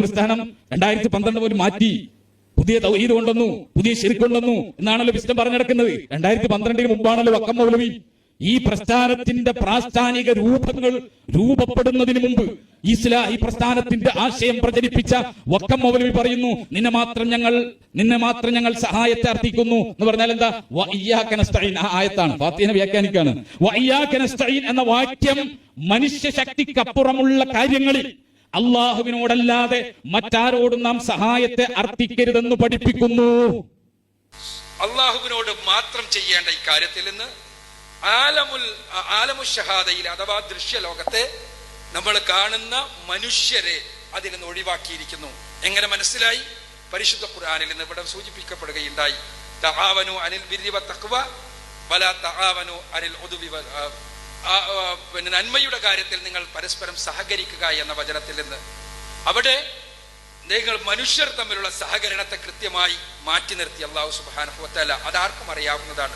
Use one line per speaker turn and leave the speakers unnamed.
പ്രസ്ഥാനം രണ്ടായിരത്തി പന്ത്രണ്ട് പോലും മാറ്റി. പുതിയ തൗഹീദ് കൊണ്ടുവന്നു പുതിയ ശിർക്ക് കൊണ്ടുവന്നു എന്നാണല്ലോ വിശ്വം പറഞ്ഞെടുക്കുന്നത്. രണ്ടായിരത്തി പന്ത്രണ്ടിന് മുമ്പാണല്ലോ വക്കം മൗലവി. ഈ പ്രസ്ഥാനത്തിന്റെ പ്രാസ്ഥാനിക രൂപങ്ങൾ രൂപപ്പെടുന്നതിന് മുമ്പ് ഇസ്ലാ ഈ പ്രസ്ഥാനത്തിന്റെ ആശയം പ്രചരിപ്പിച്ച വക്കം മൗലവി പറയുന്നു നിന്നെ മാത്രം ഞങ്ങൾ നിന്നെ മാത്രം ഞങ്ങൾ സഹായത്തെ അർത്ഥിക്കുന്നു. എന്ന് പറഞ്ഞാൽ എന്താ? ആയത്താണ് വ്യാഖ്യാനിക്കാണ് എന്ന വാക്യം മനുഷ്യ ശക്തിക്കപ്പുറമുള്ള കാര്യങ്ങളിൽ അള്ളാഹുവിനോടല്ലാതെ മറ്റാരോടും നാം സഹായത്തെ അർത്ഥിക്കരുതെന്ന് പഠിപ്പിക്കുന്നു.
അള്ളാഹുവിനോട് മാത്രം ചെയ്യേണ്ട ഇക്കാര്യത്തിൽ കാര്യത്തിൽ നിന്ന് ആലമുൽ ആലമു ഷഹാദയിൽ അഥവാ ദൃശ്യലോകത്തെ നമ്മൾ കാണുന്ന മനുഷ്യരെ അതിൽ നിന്ന് ഒഴിവാക്കിയിരിക്കുന്നു. എങ്ങനെ മനസ്സിലായി? പരിശുദ്ധ ഖുർആനിൽ നിന്ന് ഇവിടെ സൂചിപ്പിക്കപ്പെടുകയുണ്ടായി. തഹാവനു അനിൽ ബിർരി തക്വ വല തഹാവനു അനിൽ ഉദ്വി വ- ആ, ആ, ആ, പിന്നെ നന്മയുടെ കാര്യത്തിൽ നിങ്ങൾ പരസ്പരം സഹകരിക്കുക എന്ന വചനത്തിൽ നിന്ന് അവിടെ നിങ്ങൾ മനുഷ്യർ തമ്മിലുള്ള സഹകരണത്തെ കൃത്യമായി മാറ്റി നിർത്തി. അള്ളാഹു സുബാനഹുത്തല അതാർക്കും അറിയാവുന്നതാണ്.